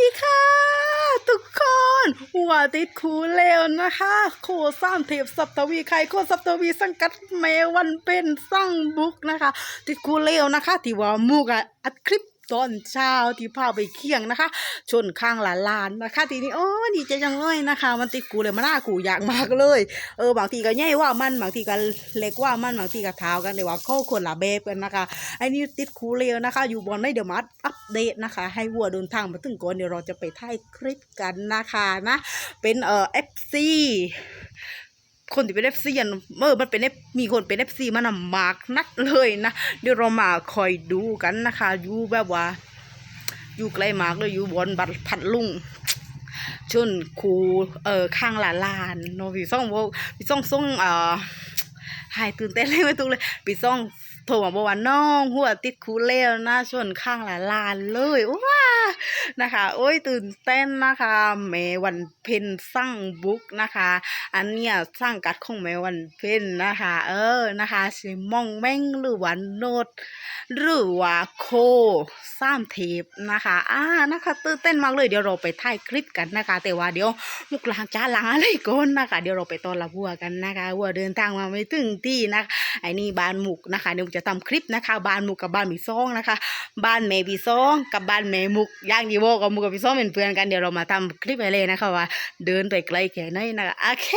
ดีค่ะ ทุกคนวัติดคูเลวนะคะ โคสร้างเทพสับตวีใครโคสับตวีสังกัดเมวันเป็นสร้างบุกนะคะ ติดคูเลวนะคะ ที่ว่ามูกอะอัดคลิป ตอนเช้าที่พาไปเคียงนะคะ ชนข้างหลานลานนะคะ ทีนี้โอ้ดีใจจังเลยนะคะ มันติดกูเลยมันน่ากูอยากมากเลย เออบางทีก็ใหญ่ว่ามันบางทีก็เล็กว่ามันบางทีก็เท้ากันแต่ว่าเข้าคนละแบบกันนะคะไอ้นี่ติดคูเลวนะคะ อยู่บนไม่เดี๋ยวมาอัปเดตนะคะ ให้วัวเดินทางมาถึงก่อนเดี๋ยวเราจะไปถ่ายคลิปกันนะคะนะเป็นเอ่อ FC คนที่เป็น FC อันเออมันเป็น F มีคนเป็นซีมันน่ะมากนักเลยนะเดี๋ยวเรามาคอยดูกันนะคะ อยู่แบบว่า อยู่ไกลมากเลยอยู่บนบัตรพัดลุงชนคูเออข้างหลาลานโนพี่ซ่องบอกพี่ซ่องส่งเอ่อ หายตื่นเต้นเลยไม่ถูกเลยพี่ซ่องโทรมาบอกว่าน้องหัวติดคูเล้วนะชนข้างหลานลานเลยว้านะคะ โอ้ยตื่นเต้นนะคะแม่วันเพ็ญสร้างบุ๊กนะคะ อันเนี้ยสร้างกัดของแม่วันเพ็ญนะคะ เออนะคะสิมองแม่งหรือว่าโนดหรือว่าโคสามเทปนะคะอ่านะคะตื่นเต้นมากเลยเดี๋ยวเราไปถ่ายคลิปกันนะคะ แต่ว่าเดี๋ยวมุกลางจ้าล้างอะไรก่อนนะคะ เดี๋ยวเราไปตอนรับวัวกันนะคะวัวเดินทางมาไม่ถึงึ่งที่นะคะไอ้นี่บ้านหมุกนะคะเดี๋ยวจะทำคลิปนะคะบ้านหมุกกับบ้านมีซองนะคะบ้านแม่พี่ซองกับบ้านแม่มุกย่างดีโวกับมุกกับพี่ซองเป็นเพื่อนกันเดี๋ยวเรามาทำคลิปไปเลยนะคะว่า เดินไปไกลแค่ไหนนะคะโอเค